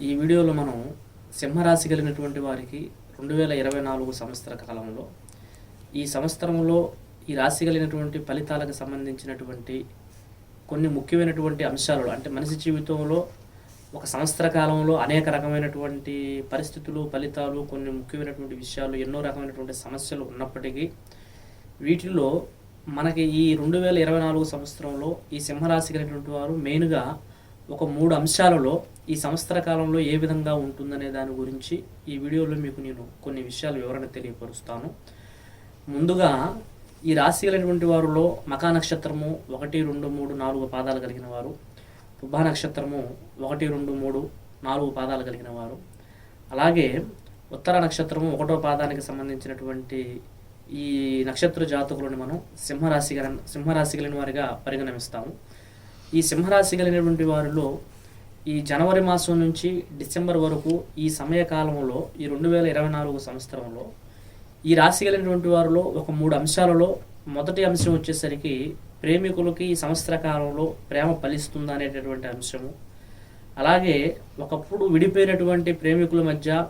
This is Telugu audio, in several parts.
ఈ వీడియోలో మనం సింహరాశి కలిగినటువంటి వారికి రెండు వేల ఇరవై నాలుగు సంవత్సర కాలంలో ఈ సంవత్సరంలో ఈ రాశి కలిగినటువంటి ఫలితాలకు సంబంధించినటువంటి కొన్ని ముఖ్యమైనటువంటి అంశాలు అంటే మనిషి జీవితంలో ఒక సంవత్సర కాలంలో అనేక రకమైనటువంటి పరిస్థితులు ఫలితాలు కొన్ని ముఖ్యమైనటువంటి విషయాలు ఎన్నో రకమైనటువంటి సమస్యలు ఉన్నప్పటికీ వీటిల్లో మనకి ఈ రెండు వేల ఇరవై నాలుగు సంవత్సరంలో ఈ సింహరాశి కలిగినటువంటి వారు మెయిన్గా ఒక మూడు అంశాలలో ఈ సంవత్సర కాలంలో ఏ విధంగా ఉంటుందనే దాని గురించి ఈ వీడియోలో మీకు నేను కొన్ని విషయాలు వివరణ తెలియపరుస్తాను. ముందుగా ఈ రాశి కలిగినటువంటి వారిలో మకా నక్షత్రము ఒకటి రెండు మూడు నాలుగు పాదాలు కలిగిన వారు పుబ్బా నక్షత్రము ఒకటి రెండు మూడు నాలుగు పాదాలు కలిగిన వారు అలాగే ఉత్తర నక్షత్రము ఒకటో పాదానికి సంబంధించినటువంటి ఈ నక్షత్ర జాతకులను మనం సింహరాశి సింహరాశి కలిగిన వారిగా పరిగణిస్తాము ఈ సింహరాశి కలిగినటువంటి వారిలో ఈ జనవరి మాసం నుంచి డిసెంబర్ వరకు ఈ సమయకాలంలో ఈ రెండు వేల ఇరవై నాలుగు సంవత్సరంలో ఈ రాశి కలిగినటువంటి వారిలో ఒక మూడు అంశాలలో మొదటి అంశం వచ్చేసరికి ప్రేమికులకి ఈ సంవత్సర కాలంలో ప్రేమ ఫలిస్తుందా అనేటటువంటి అంశము. అలాగే ఒకప్పుడు విడిపోయినటువంటి ప్రేమికుల మధ్య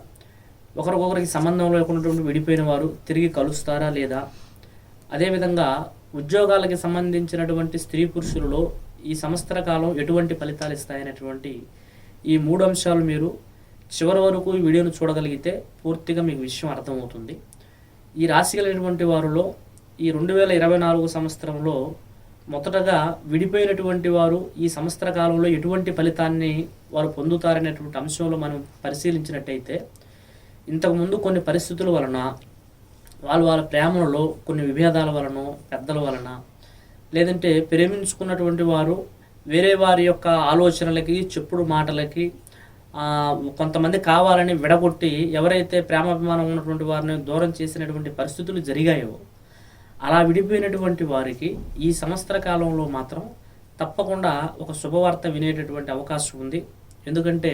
ఒకరికొకరికి సంబంధం లేకున్నటువంటి విడిపోయిన వారు తిరిగి కలుస్తారా లేదా? అదేవిధంగా ఉద్యోగాలకి సంబంధించినటువంటి స్త్రీ పురుషులలో ఈ సంవత్సర కాలం ఎటువంటి ఫలితాలు ఇస్తాయనేటువంటి ఈ మూడు అంశాలు మీరు చివరి వరకు ఈ వీడియోను చూడగలిగితే పూర్తిగా మీకు విషయం అర్థమవుతుంది. ఈ రాశి కలిగినటువంటి వారిలో ఈ రెండు వేల ఇరవై నాలుగు సంవత్సరంలో మొదటగా విడిపోయినటువంటి వారు ఈ సంవత్సర కాలంలో ఎటువంటి ఫలితాన్ని వారు పొందుతారనేటువంటి అంశంలో మనం పరిశీలించినట్టయితే ఇంతకుముందు కొన్ని పరిస్థితుల వలన వాళ్ళు వాళ్ళ ప్రేమలలో కొన్ని విభేదాల వలన పెద్దల వలన లేదంటే ప్రేమించుకున్నటువంటి వారు వేరే వారి యొక్క ఆలోచనలకి చెప్పుడు మాటలకి కొంతమంది కావాలని విడగొట్టి ఎవరైతే ప్రేమాభిమానం ఉన్నటువంటి వారిని దూరం చేసినటువంటి పరిస్థితులు జరిగాయో అలా విడిపోయినటువంటి వారికి ఈ సంవత్సర కాలంలో మాత్రం తప్పకుండా ఒక శుభవార్త వినేటటువంటి అవకాశం ఉంది. ఎందుకంటే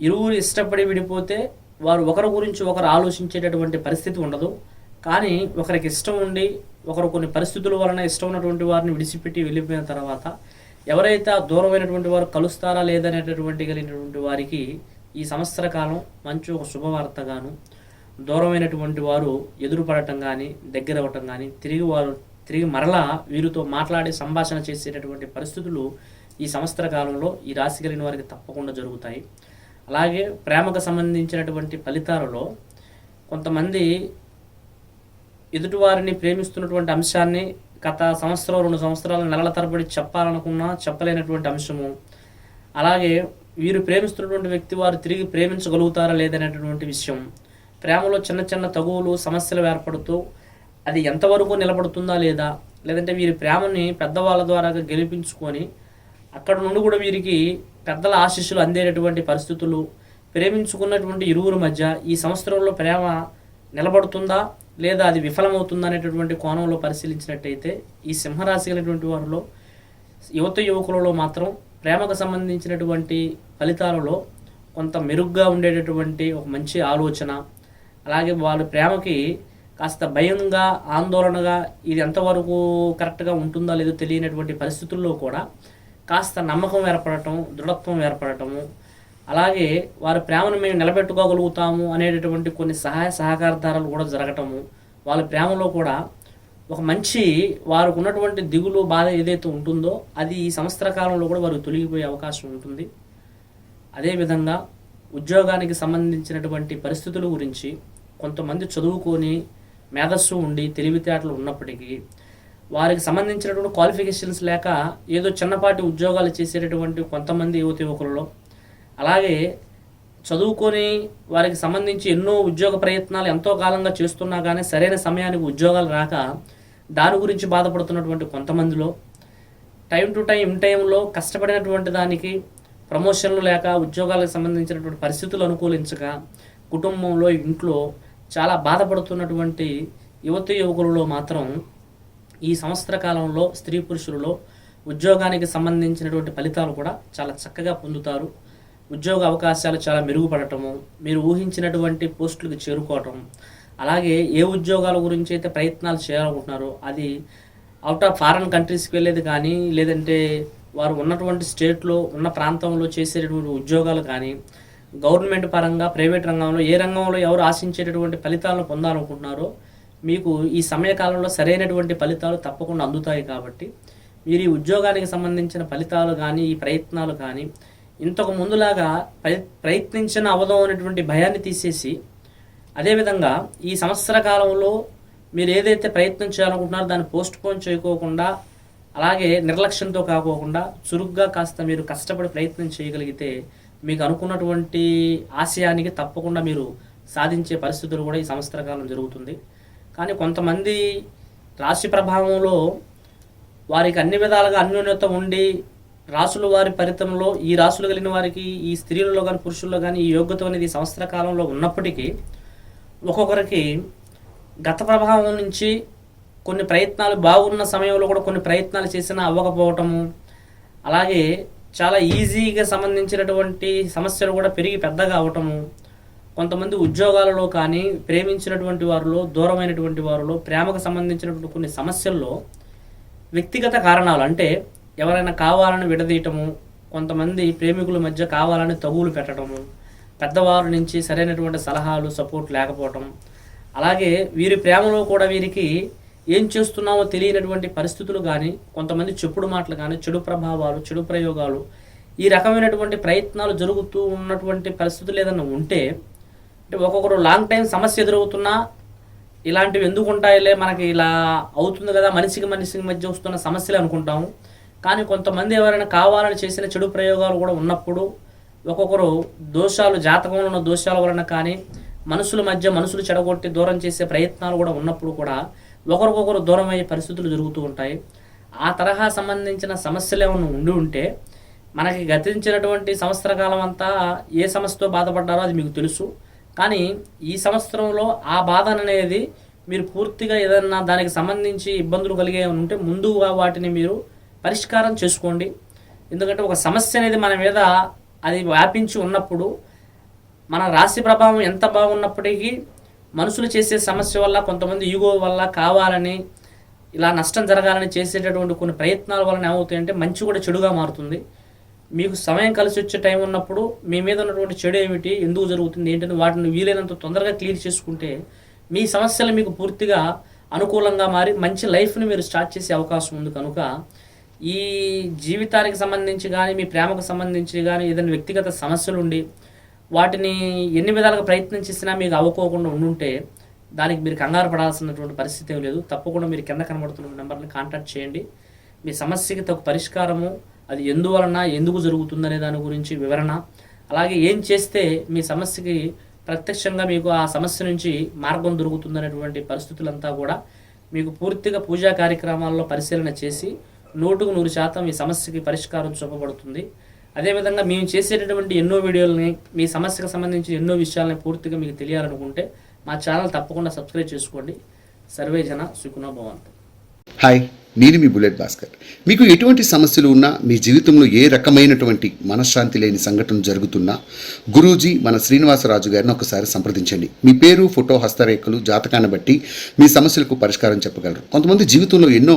ఇరువురు ఇష్టపడి విడిపోతే వారు ఒకరి గురించి ఒకరు ఆలోచించేటటువంటి పరిస్థితి ఉండదు. కానీ ఒకరికి ఇష్టం ఉండి ఒకరు కొన్ని పరిస్థితుల వలన ఇష్టం ఉన్నటువంటి వారిని విడిచిపెట్టి వెళ్ళిపోయిన తర్వాత ఎవరైతే ఆ దూరమైనటువంటి వారు కలుస్తారా లేదనేటటువంటి కలిగినటువంటి వారికి ఈ సంవత్సర కాలం మంచి ఒక శుభవార్తగాను దూరమైనటువంటి వారు ఎదురుపడటం కానీ దగ్గర అవ్వటం కానీ తిరిగి వారు తిరిగి మరలా వీరితో మాట్లాడి సంభాషణ చేసేటటువంటి పరిస్థితులు ఈ సంవత్సర కాలంలో ఈ రాశి కలిగిన వారికి తప్పకుండా జరుగుతాయి. అలాగే ప్రేమకు సంబంధించినటువంటి ఫలితాలలో కొంతమంది ఎదుటివారిని ప్రేమిస్తున్నటువంటి అంశాన్ని గత సంవత్సరం రెండు సంవత్సరాల నెలల తరబడి చెప్పాలనుకున్నా చెప్పలేనటువంటి అంశము. అలాగే వీరు ప్రేమిస్తున్నటువంటి వ్యక్తి వారు తిరిగి ప్రేమించగలుగుతారా లేదనేటటువంటి విషయం. ప్రేమలో చిన్న చిన్న తగువులు సమస్యలు ఏర్పడుతూ అది ఎంతవరకు నిలబడుతుందా లేదా? లేదంటే వీరి ప్రేమని పెద్దవాళ్ళ ద్వారా గెలిపించుకొని అక్కడ నుండి కూడా వీరికి పెద్దల ఆశీస్సులు అందేటటువంటి పరిస్థితులు ప్రేమించుకున్నటువంటి ఇరువురు మధ్య ఈ సంవత్సరంలో ప్రేమ నిలబడుతుందా? లేదా అది విఫలమవుతుందనేటటువంటి కోణంలో పరిశీలించినట్టయితే ఈ సింహరాశి కలిగినటువంటి వారిలో యువత యువకులలో మాత్రం ప్రేమకు సంబంధించినటువంటి ఫలితాలలో కొంత మెరుగ్గా ఉండేటటువంటి ఒక మంచి ఆలోచన అలాగే వాళ్ళ ప్రేమకి కాస్త భయంగా ఆందోళనగా ఇది ఎంతవరకు కరెక్ట్గా ఉంటుందా లేదో తెలియనటువంటి పరిస్థితుల్లో కూడా కాస్త నమ్మకం ఏర్పడటం దృఢత్వం ఏర్పడటము అలాగే వారి ప్రేమను మేము నిలబెట్టుకోగలుగుతాము అనేటటువంటి కొన్ని సహాయ సహకారధారాలు కూడా జరగటము వాళ్ళ ప్రేమలో కూడా ఒక మంచి వారికి ఉన్నటువంటి దిగులు బాధ ఏదైతే ఉంటుందో అది ఈ సంవత్సర కాలంలో కూడా వారు తొలగిపోయే అవకాశం ఉంటుంది. అదేవిధంగా ఉద్యోగానికి సంబంధించినటువంటి పరిస్థితుల గురించి కొంతమంది చదువుకొని మేధస్సు ఉండి తెలివితేటలు ఉన్నప్పటికీ వారికి సంబంధించినటువంటి క్వాలిఫికేషన్స్ లేక ఏదో చిన్నపాటి ఉద్యోగాలు చేసేటటువంటి కొంతమంది యువత యువకులలో అలాగే చదువుకొని వారికి సంబంధించి ఎన్నో ఉద్యోగ ప్రయత్నాలు ఎంతో కాలంగా చేస్తున్నా కానీ సరైన సమయానికి ఉద్యోగాలు రాక దాని గురించి బాధపడుతున్నటువంటి కొంతమందిలో టైం టు టైం ఇన్ టైంలో కష్టపడినటువంటి దానికి ప్రమోషన్లు లేక ఉద్యోగాలకు సంబంధించినటువంటి పరిస్థితులు అనుకూలించక కుటుంబంలో ఇంట్లో చాలా బాధపడుతున్నటువంటి యువతి యువకులలో మాత్రం ఈ సంవత్సర కాలంలో స్త్రీ పురుషులలో ఉద్యోగానికి సంబంధించినటువంటి ఫలితాలు కూడా చాలా చక్కగా పొందుతారు. ఉద్యోగ అవకాశాలు చాలా మెరుగుపడటము మీరు ఊహించినటువంటి పోస్టులకు చేరుకోవటం అలాగే ఏ ఉద్యోగాల గురించి అయితే ప్రయత్నాలు చేయాలనుకుంటున్నారో అది అవుట్ ఆఫ్ ఫారెన్ కంట్రీస్కి వెళ్ళేది కానీ లేదంటే వారు ఉన్నటువంటి స్టేట్లో ఉన్న ప్రాంతంలో చేసేటటువంటి ఉద్యోగాలు కానీ గవర్నమెంట్ పరంగా ప్రైవేట్ రంగంలో ఏ రంగంలో ఎవరు ఆశించేటటువంటి ఫలితాలను పొందాలనుకుంటున్నారో మీకు ఈ సమయకాలంలో సరైనటువంటి ఫలితాలు తప్పకుండా అందుతాయి కాబట్టి మీరు ఈ ఉద్యోగానికి సంబంధించిన ఫలితాలు కానీ ఈ ప్రయత్నాలు కానీ ఇంతకు ముందులాగా ప్రయత్నించిన అవధం అనేటువంటి భయాన్ని తీసేసి అదేవిధంగా ఈ సంవత్సర కాలంలో మీరు ఏదైతే ప్రయత్నం చేయాలనుకుంటున్నారో దాన్ని పోస్ట్ పోన్ చేయకోకుండా అలాగే నిర్లక్ష్యంతో కాకోకుండా చురుగ్గా కాస్త మీరు కష్టపడి ప్రయత్నం చేయగలిగితే మీకు అనుకున్నటువంటి ఆశయానికి తప్పకుండా మీరు సాధించే పరిస్థితులు కూడా ఈ సంవత్సర కాలం జరుగుతుంది. కానీ కొంతమంది రాశి ప్రభావంలో వారికి అన్ని విధాలుగా అన్యోన్యత ఉండి రాసుల వారి ఫలితంలో ఈ రాసులు కలిగిన వారికి ఈ స్త్రీలలో కానీ పురుషుల్లో కానీ ఈ యోగ్యత అనేది సంవత్సర కాలంలో ఉన్నప్పటికీ ఒక్కొక్కరికి గత ప్రభావం నుంచి కొన్ని ప్రయత్నాలు బాగున్న సమయంలో కూడా కొన్ని ప్రయత్నాలు చేసినా అవ్వకపోవటము అలాగే చాలా ఈజీగా సంబంధించినటువంటి సమస్యలు కూడా పెరిగి పెద్దగా అవటము కొంతమంది ఉద్యోగాలలో కానీ ప్రేమించినటువంటి వారిలో దూరమైనటువంటి వారిలో ప్రేమకు సంబంధించినటువంటి కొన్ని సమస్యల్లో వ్యక్తిగత కారణాలు అంటే ఎవరైనా కావాలని విడదీయటము కొంతమంది ప్రేమికుల మధ్య కావాలని తగువులు పెట్టడము పెద్దవారి నుంచి సరైనటువంటి సలహాలు సపోర్ట్ లేకపోవటం. అలాగే వీరి ప్రేమలో కూడా వీరికి ఏం చేస్తున్నామో తెలియనటువంటి పరిస్థితులు కానీ కొంతమంది చెప్పుడు మాటలు కానీ చెడు ప్రభావాలు చెడు ప్రయోగాలు ఈ రకమైనటువంటి ప్రయత్నాలు జరుగుతూ ఉన్నటువంటి పరిస్థితులు ఏదైనా ఉంటే అంటే ఒక్కొక్కరు లాంగ్ టైం సమస్య ఎదురవుతున్నా ఇలాంటివి ఎందుకు ఉంటాయిలే మనకి ఇలా అవుతుంది కదా మనిషికి మనిషికి మధ్య వస్తున్న సమస్యలు అనుకుంటాము. కానీ కొంతమంది ఎవరైనా కావాలని చేసిన చెడు ప్రయోగాలు కూడా ఉన్నప్పుడు ఒక్కొక్కరు దోషాలు జాతకంలో ఉన్న దోషాల వలన కానీ మనుషుల మధ్య మనుషులు చెడగొట్టి దూరం చేసే ప్రయత్నాలు కూడా ఉన్నప్పుడు కూడా ఒకరికొకరు దూరం అయ్యే పరిస్థితులు జరుగుతూ ఉంటాయి. ఆ తరహా సంబంధించిన సమస్యలు ఏమైనా ఉండి ఉంటే మనకి గతించినటువంటి సంవత్సర కాలం అంతా ఏ సమస్యతో బాధపడ్డారో అది మీకు తెలుసు. కానీ ఈ సంవత్సరంలో ఆ బాధ అనేది మీరు పూర్తిగా ఏదన్నా దానికి సంబంధించి ఇబ్బందులు కలిగే ఉంటే ముందుగా వాటిని మీరు పరిష్కారం చేసుకోండి. ఎందుకంటే ఒక సమస్య అనేది మన మీద అది వ్యాపించి ఉన్నప్పుడు మన రాశి ప్రభావం ఎంత బాగున్నప్పటికీ మనుషులు చేసే సమస్య వల్ల కొంతమంది ఈగో వల్ల కావాలని ఇలా నష్టం జరగాలని చేసేటటువంటి కొన్ని ప్రయత్నాల వలన ఏమవుతాయంటే మంచి కూడా చెడుగా మారుతుంది. మీకు సమయం కలిసి వచ్చే టైం ఉన్నప్పుడు మీ మీద ఉన్నటువంటి చెడు ఏమిటి ఎందుకు జరుగుతుంది ఏంటని వాటిని వీలైనంత తొందరగా క్లియర్ చేసుకుంటే మీ సమస్యలు మీకు పూర్తిగా అనుకూలంగా మారి మంచి లైఫ్ని మీరు స్టార్ట్ చేసే అవకాశం ఉంది కనుక ఈ జీవితానికి సంబంధించి కానీ మీ ప్రేమకు సంబంధించి కానీ ఏదైనా వ్యక్తిగత సమస్యలు ఉండి వాటిని ఎన్ని విధాలుగా ప్రయత్నం చేసినా మీకు అవ్వకోకుండా ఉండుంటే దానికి మీరు కంగారు పడాల్సినటువంటి పరిస్థితి ఏం లేదు. తప్పకుండా మీరు కింద కనబడుతున్న నెంబర్ని కాంటాక్ట్ చేయండి. మీ సమస్యకి తగు పరిష్కారము అది ఎందువలన ఎందుకు జరుగుతుందనే దాని గురించి వివరణ. అలాగే ఏం చేస్తే మీ సమస్యకి ప్రత్యక్షంగా మీకు ఆ సమస్య నుంచి మార్గం దొరుకుతుందనేటువంటి పరిస్థితులంతా కూడా మీకు పూర్తిగా పూజా కార్యక్రమాల్లో పరిశీలన చేసి నూటుకు నూరు శాతం ఈ సమస్యకి పరిష్కారం చూపబడుతుంది. అదేవిధంగా మేము చేసేటటువంటి ఎన్నో వీడియోలని మీ సమస్యకు సంబంధించి ఎన్నో విషయాలని పూర్తిగా మీకు తెలియాలనుకుంటే మా ఛానల్ తప్పకుండా సబ్స్క్రైబ్ చేసుకోండి. సర్వే జన సుఖనో భవంతు. హాయ్ నేను మీ బుల్లెట్ భాస్కర్. మీకు ఎటువంటి సమస్యలు ఉన్నా మీ జీవితంలో ఏ రకమైనటువంటి మనశ్శాంతి లేని సంఘటన జరుగుతున్నా గురూజీ మన శ్రీనివాసరాజు గారిని ఒకసారి సంప్రదించండి. మీ పేరు ఫోటో హస్తరేఖలు జాతకాన్ని బట్టి మీ సమస్యలకు పరిష్కారం చెప్పగలరు. కొంతమంది జీవితంలో ఎన్నో